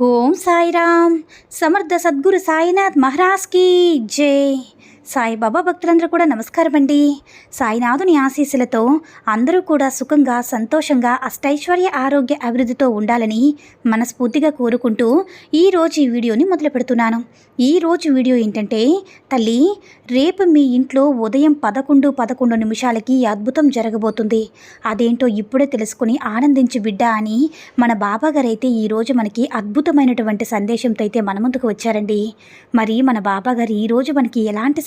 ఓం సాయిరామ్ సమర్థ సద్గురు సాయినాథ్ మహారాజ్కి జై సాయిబాబా భక్తులందరూ కూడా నమస్కారం అండి సాయినాథుని ఆశీస్సులతో అందరూ కూడా సుఖంగా సంతోషంగా అష్టైశ్వర్య ఆరోగ్య అభివృద్ధితో ఉండాలని మనస్ఫూర్తిగా కోరుకుంటూ ఈరోజు ఈ వీడియోని మొదలు పెడుతున్నాను. ఈరోజు వీడియో ఏంటంటే తల్లి రేపు మీ ఇంట్లో ఉదయం పదకొండు పదకొండు నిమిషాలకి అద్భుతం జరగబోతుంది. అదేంటో ఇప్పుడే తెలుసుకుని ఆనందించి బిడ్డ అని మన బాబాగారైతే ఈరోజు మనకి అద్భుతమైనటువంటి సందేశంతో అయితే మన ముందుకు వచ్చారండి. మరి మన బాబాగారు ఈరోజు మనకి ఎలాంటి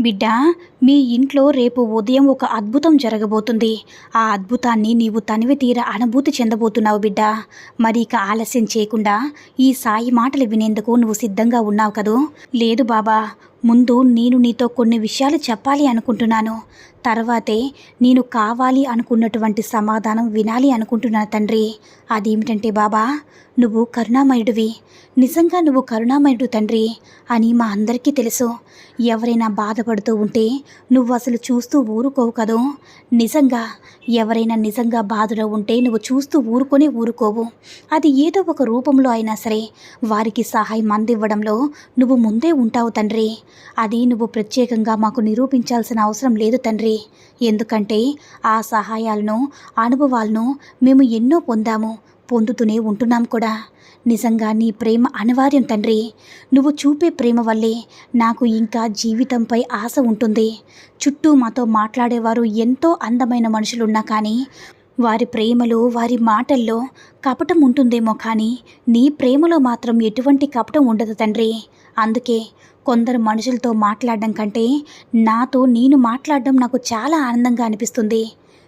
బిడ్డ మీ ఇంట్లో రేపు ఉదయం ఒక అద్భుతం జరగబోతుంది. ఆ అద్భుతాన్ని నీవు తనివి తీర అనుభూతి చెందబోతున్నావు బిడ్డ. మరి ఇక ఆలస్యం చేయకుండా ఈ సాయి మాటలు వినేందుకు నువ్వు సిద్ధంగా ఉన్నావు కదూ? లేదు బాబా ముందు నేను నీతో కొన్ని విషయాలు చెప్పాలి అనుకుంటున్నాను. తర్వాతే నేను కావాలి అనుకున్నటువంటి సమాధానం వినాలి అనుకుంటున్నాను తండ్రి. అదేమిటంటే బాబా నువ్వు కరుణామయుడివి. నిజంగా నువ్వు కరుణామయుడు తండ్రి అని మా అందరికీ తెలుసు. ఎవరైనా బాధపడుతూ ఉంటే నువ్వు అసలు చూస్తూ ఊరుకోవు కదూ? నిజంగా ఎవరైనా నిజంగా బాధలో ఉంటే నువ్వు చూస్తూ ఊరుకొని ఊరుకోవు. అది ఏదో ఒక రూపంలో అయినా సరే వారికి సహాయం అందివ్వడంలో నువ్వు ముందే ఉంటావు తండ్రి. అది నువ్వు ప్రత్యేకంగా మాకు నిరూపించాల్సిన అవసరం లేదు తండ్రి. ఎందుకంటే ఆ సహాయాలను అనుభవాలను మేము ఎన్నో పొందాము పొందుతూనే ఉంటున్నాం కూడా. నిజంగా నీ ప్రేమ అనివార్యం తండ్రి. నువ్వు చూపే ప్రేమ వల్లే నాకు ఇంకా జీవితంపై ఆశ ఉంటుంది. చుట్టూ మాతో మాట్లాడేవారు ఎంతో అందమైన మనుషులున్నా కానీ వారి ప్రేమలో వారి మాటల్లో కపటం ఉంటుందేమో కానీ నీ ప్రేమలో మాత్రం ఎటువంటి కపటం ఉండదు తండ్రి. అందుకే కొందరు మనుషులతో మాట్లాడడం కంటే నాతో నేను మాట్లాడడం నాకు చాలా ఆనందంగా అనిపిస్తుంది.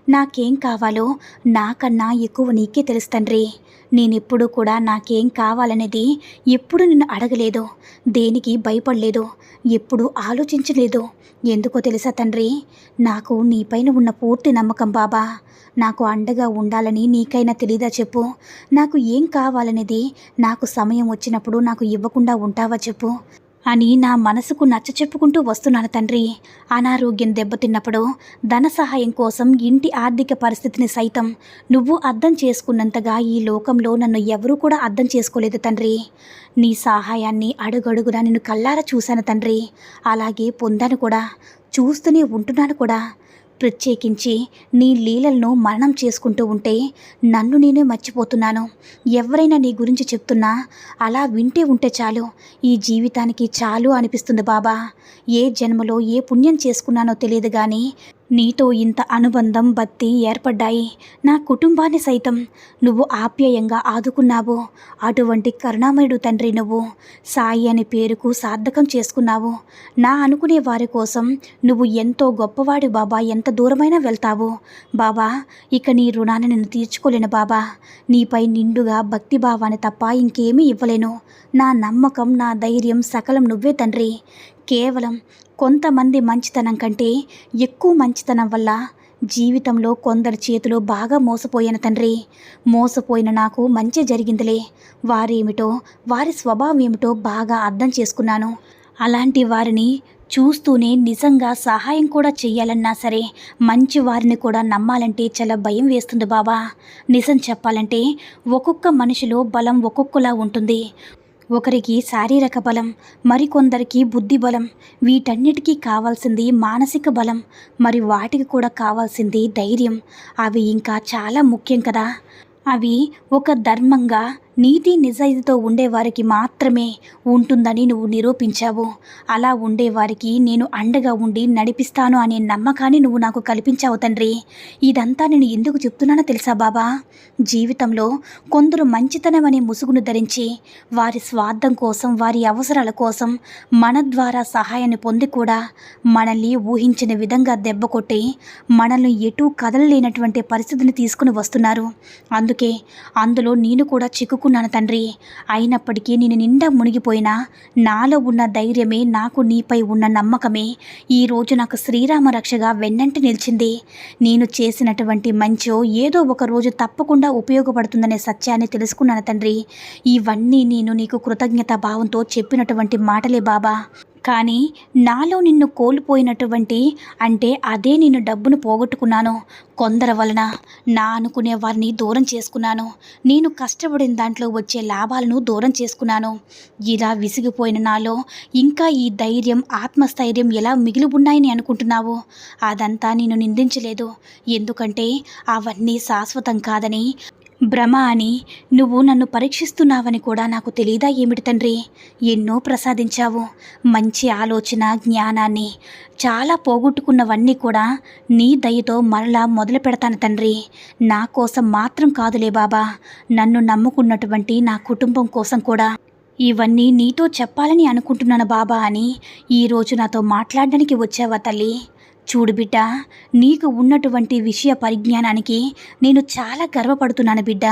నాకేం కావాలో నాకన్నా ఎక్కువ నీకే తెలుసు తండ్రి. నేనెప్పుడు కూడా నాకేం కావాలనేది ఎప్పుడు నిన్ను అడగలేదు దేనికి భయపడలేదు ఎప్పుడు ఆలోచించలేదు. ఎందుకో తెలుసా తండ్రి? నాకు నీపైన ఉన్న పూర్తి నమ్మకం బాబా. నాకు అండగా ఉండాలని నీకైనా తెలీదా చెప్పు. నాకు ఏం కావాలనేది నాకు సమయం వచ్చినప్పుడు నాకు ఇవ్వకుండా ఉంటావా చెప్పు. అని నా మనసుకు నచ్చ చెప్పుకుంటూ వస్తున్నాను తండ్రి. అనారోగ్యం దెబ్బతిన్నప్పుడు ధన సహాయం కోసం ఇంటి ఆర్థిక పరిస్థితిని సైతం నువ్వు అర్థం చేసుకున్నంతగా ఈ లోకంలో నన్ను ఎవరూ కూడా అర్థం చేసుకోలేదు తండ్రి. నీ సహాయాన్ని అడుగడుగునా నిన్ను కల్లారా చూశాను తండ్రి. అలాగే పొందాను కూడా చూస్తూనే ఉంటున్నాను కూడా. ప్రత్యేకించి నీ లీలలను మరణం చేసుకుంటూ ఉంటే నన్ను నేనే మర్చిపోతున్నాను. ఎవరైనా నీ గురించి చెప్తున్నా అలా వింటే ఉంటే చాలు. ఈ జీవితానికి చాలు అనిపిస్తుంది బాబా. ఏ జన్మలో ఏ పుణ్యం చేసుకున్నానో తెలియదు కానీ నీతో ఇంత అనుబంధం భక్తి ఏర్పడ్డాయి. నా కుటుంబాన్ని సైతం నువ్వు ఆప్యాయంగా ఆదుకున్నావు. అటువంటి కరుణామయుడు తండ్రి నువ్వు. సాయి అనే పేరుకు సార్థకం చేసుకున్నావు. నా అనుకునే వారి కోసం నువ్వు ఎంతో గొప్పవాడు బాబా. ఎంత దూరమైనా వెళ్తావు. బాబా ఇక నీ రుణాన్ని నేను తీర్చుకోలేను బాబా. నీపై నిండుగా భక్తి భావాన్ని తప్ప ఇంకేమీ ఇవ్వలేను. నా నమ్మకం నా ధైర్యం సకలం నువ్వే తండ్రి. కేవలం కొంతమంది మంచితనం కంటే ఎక్కువ మంచితనం వల్ల జీవితంలో కొందరి చేతిలో బాగా మోసపోయాను తండ్రి. మోసపోయిన నాకు మంచి జరిగిందిలే. వారేమిటో వారి స్వభావం ఏమిటో బాగా అర్థం చేసుకున్నాను. అలాంటి వారిని చూస్తూనే నిజంగా సహాయం కూడా చెయ్యాలన్నా సరే మంచి వారిని కూడా నమ్మాలంటే చాలా భయం వేస్తుంది బాబా నిజం చెప్పాలంటే ఒక్కొక్క మనిషిలో బలం ఒక్కొక్కలా ఉంటుంది. ఒకరికి శారీరక బలం మరికొందరికి బుద్ధి బలం. వీటన్నిటికీ కావాల్సింది మానసిక బలం మరి వాటికి కూడా కావాల్సింది ధైర్యం. అవి ఇంకా చాలా ముఖ్యం కదా. అవి ఒక ధర్మంగా నీతి నిజాయితీతో ఉండేవారికి మాత్రమే ఉంటుందని నువ్వు నిరూపించావు. అలా ఉండేవారికి నేను అండగా ఉండి నడిపిస్తాను అనే నమ్మకాన్ని నువ్వు నాకు కల్పించావు తండ్రి. ఇదంతా నేను ఎందుకు చెప్తున్నానో తెలుసా బాబా? జీవితంలో కొందరు మంచితనం అనే ముసుగును ధరించి వారి స్వార్థం కోసం వారి అవసరాల కోసం మన ద్వారా సహాయాన్ని పొంది కూడా మనల్ని ఊహించిన విధంగా దెబ్బ కొట్టి మనల్ని ఎటూ కదలలేనటువంటి పరిస్థితిని తీసుకుని వస్తున్నారు. అందుకే అందులో నేను కూడా అనుకున్నాను తండ్రి. అయినప్పటికీ నేను నిండా మునిగిపోయినా నాలో ఉన్న ధైర్యమే నాకు నీపై ఉన్న నమ్మకమే. ఈ రోజు నాకు శ్రీరామ రక్షగా వెన్నంటి నిలిచింది. నేను చేసినటువంటి మంచో ఏదో ఒక రోజు తప్పకుండా ఉపయోగపడుతుందనే సత్యాన్ని తెలుసుకున్నాను తండ్రి. ఇవన్నీ నేను నీకు కృతజ్ఞత భావంతో చెప్పినటువంటి మాటలే బాబా. కానీ నాలో నిన్ను కోల్పోయినటువంటి అంటే అదే నేను డబ్బును పోగొట్టుకున్నాను. కొందరి వలన నా అనుకునే వారిని దూరం చేసుకున్నాను. నేను కష్టపడిన దాంట్లో వచ్చే లాభాలను దూరం చేసుకున్నాను. ఇలా విసిగిపోయిన నాలో ఇంకా ఈ ధైర్యం ఆత్మస్థైర్యం ఎలా మిగిలి ఉన్నాయని అనుకుంటున్నావు? అదంతా నేను నిందించలేదు. ఎందుకంటే అవన్నీ శాశ్వతం కాదని భ్రమ అని నువ్వు నన్ను పరీక్షిస్తున్నావని కూడా నాకు తెలియదా ఏమిటి తండ్రి? ఎన్నో ప్రసాదించావు. మంచి ఆలోచన జ్ఞానాన్ని చాలా పోగొట్టుకున్నవన్నీ కూడా నీ దయతో మరలా మొదలు పెడతాను తండ్రి. నా కోసం మాత్రం కాదులే బాబా. నన్ను నమ్ముకున్నటువంటి నా కుటుంబం కోసం కూడా. ఇవన్నీ నీతో చెప్పాలని అనుకుంటున్నాను బాబా అని ఈరోజు నాతో మాట్లాడడానికి వచ్చావా తల్లి? చూడు బిడ్డ నీకు ఉన్నటువంటి విషయ పరిజ్ఞానానికి నేను చాలా గర్వపడుతున్నాను బిడ్డ.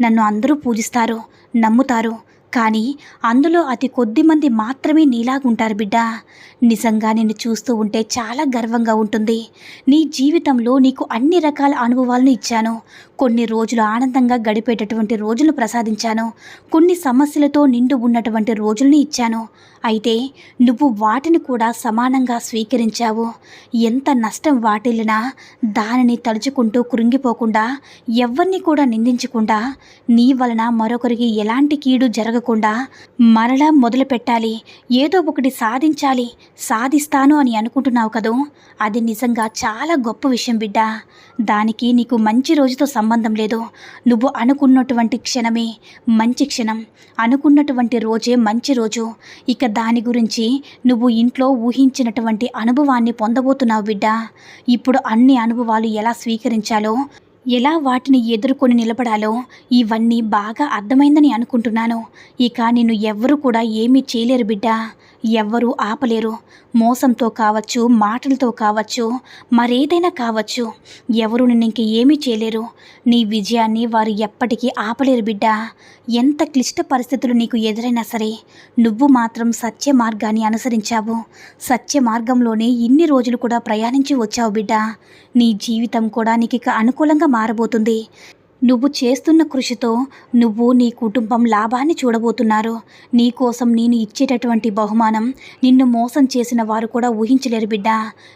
నన్ను అందరూ పూజిస్తారు నమ్ముతారు కానీ అందులో అతి కొద్ది మంది మాత్రమే నీలాగుంటారు బిడ్డ. నిజంగా నిన్ను చూస్తూ ఉంటే చాలా గర్వంగా ఉంటుంది. నీ జీవితంలో నీకు అన్ని రకాల అనుభవాలను ఇచ్చాను. కొన్ని రోజులు ఆనందంగా గడిపేటటువంటి రోజులు ప్రసాదించాను. కొన్ని సమస్యలతో నిండు ఉన్నటువంటి రోజుల్ని ఇచ్చాను. అయితే నువ్వు వాటిని కూడా సమానంగా స్వీకరించావు. ఎంత నష్టం వాటిల్లినా దానిని తలుచుకుంటూ కృంగిపోకుండా ఎవరిని కూడా నిందించకుండా నీ వలన మరొకరికి ఎలాంటి కీడు జరగ జరగకుండా మరలా మొదలు పెట్టాలి ఏదో ఒకటి సాధించాలి. సాధిస్తాను అని అనుకుంటున్నావు కదూ? అది నిజంగా చాలా గొప్ప విషయం బిడ్డ. దానికి నీకు మంచి రోజుతో సంబంధం లేదు. నువ్వు అనుకున్నటువంటి క్షణమే మంచి క్షణం. అనుకున్నటువంటి రోజే మంచి రోజు. ఇక దాని గురించి నువ్వు ఇంట్లో ఊహించినటువంటి అనుభవాన్ని పొందబోతున్నావు బిడ్డ. ఇప్పుడు అన్ని అనుభవాలు ఎలా స్వీకరించాలో ఎలా వాటిని ఎదుర్కొని నిలబడాలో ఇవన్నీ బాగా అర్థమైందని అనుకుంటున్నాను. ఇక నిన్ను ఎవ్వరూ కూడా ఏమీ చేయలేరు బిడ్డా. ఎవ్వరూ ఆపలేరు. మోసంతో కావచ్చు మాటలతో కావచ్చు మరేదైనా కావచ్చు. ఎవరు నిన్ను ఇంక ఏమీ చేయలేరు. నీ విజయాన్ని వారు ఎప్పటికీ ఆపలేరు బిడ్డ. ఎంత క్లిష్ట పరిస్థితులు నీకు ఎదురైనా సరే నువ్వు మాత్రం సత్య మార్గాన్ని అనుసరించావు. సత్య మార్గంలోనే ఇన్ని రోజులు కూడా ప్రయాణించి వచ్చావు బిడ్డ. నీ జీవితం కూడా నీకు ఇక అనుకూలంగా మారబోతుంది. నువ్వు చేస్తున్న కృషితో నువ్వు నీ కుటుంబం లాభాన్ని చూడబోతున్నారు. నీకోసం నేను ఇచ్చేటటువంటి బహుమానం నిన్ను మోసం చేసిన వారు కూడా ఊహించలేరు బిడ్డ.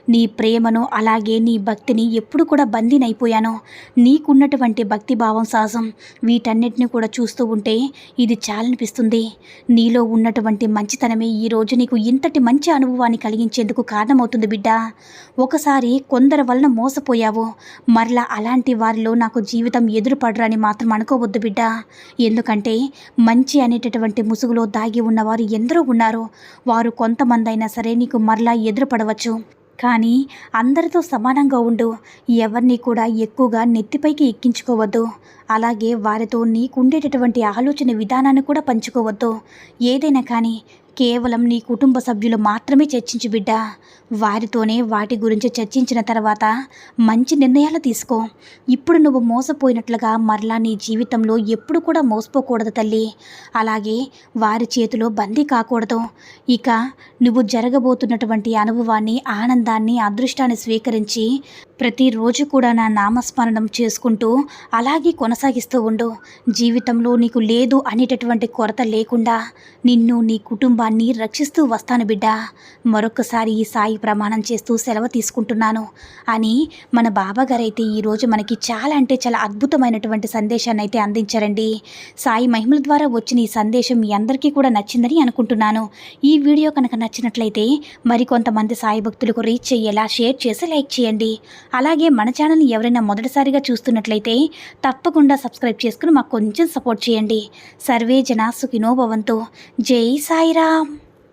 నీ ప్రేమను అలాగే నీ భక్తిని ఎప్పుడు కూడా బందీనైపోయాను నీకున్నటువంటి భక్తి భావం సాహసం వీటన్నిటిని కూడా చూస్తూ ఉంటే ఇది చాలనిపిస్తుంది. నీలో ఉన్నటువంటి మంచితనమే ఈరోజు నీకు ఇంతటి మంచి అనుభవాన్ని కలిగించేందుకు కారణమవుతుంది బిడ్డ. ఒకసారి కొందరి వలన మోసపోయావు. మరలా అలాంటి వారిలో నాకు జీవితం ఎదురుపడరని మాత్రం అనుకోవద్దు బిడ్డ. ఎందుకంటే మంచి అనేటటువంటి ముసుగులో దాగి ఉన్నవారు ఎందరో ఉన్నారు వారు కొంతమంది అయినా సరే నీకు మరలా ఎదురుపడవచ్చు కానీ అందరితో సమానంగా ఉండు. ఎవరిని కూడా ఎక్కువగా నెత్తిపైకి ఎక్కించుకోవద్దు. అలాగే వారితో నీకుండేటటువంటి ఆలోచన విధానాన్ని కూడా పంచుకోవద్దు. ఏదైనా కానీ కేవలం నీ కుటుంబ సభ్యులు మాత్రమే చర్చించు బిడ్డ. వారితోనే వాటి గురించి చర్చించిన తర్వాత మంచి నిర్ణయాలు తీసుకో. ఇప్పుడు నువ్వు మోసపోయినట్లుగా మరలా నీ జీవితంలో ఎప్పుడు కూడా మోసపోకూడదు తల్లి. అలాగే వారి చేతిలో బందీ కాకూడదు. ఇక నువ్వు జరగబోతున్నటువంటి అనుభవాన్ని ఆనందాన్ని అదృష్టాన్ని స్వీకరించి ప్రతిరోజు కూడా నా నామస్మరణం చేసుకుంటూ అలాగే కొనసాగిస్తూ ఉండు. జీవితంలో నీకు లేదు అనేటటువంటి కొరత లేకుండా నిన్ను నీ కుటుంబ కుటుంబాన్ని రక్షిస్తూ వస్తాను బిడ్డ. మరొకసారి ఈ సాయి ప్రమాణం చేస్తూ సెలవు తీసుకుంటున్నాను. అని మన బాబాగారైతే ఈరోజు మనకి చాలా అంటే చాలా అద్భుతమైనటువంటి సందేశాన్ని అయితే అందించారండి. సాయి మహిమల ద్వారా వచ్చిన ఈ సందేశం మీ అందరికీ కూడా నచ్చిందని అనుకుంటున్నాను. ఈ వీడియో కనుక నచ్చినట్లయితే మరికొంతమంది సాయి భక్తులకు రీచ్ చేయేలా షేర్ చేసి లైక్ చేయండి. అలాగే మన ఛానల్ని ఎవరైనా మొదటిసారిగా చూస్తున్నట్లయితే తప్పకుండా సబ్స్క్రైబ్ చేసుకుని మాకు కొంచెం సపోర్ట్ చేయండి. సర్వే జనా సుఖినో భవంతు. జై Salam.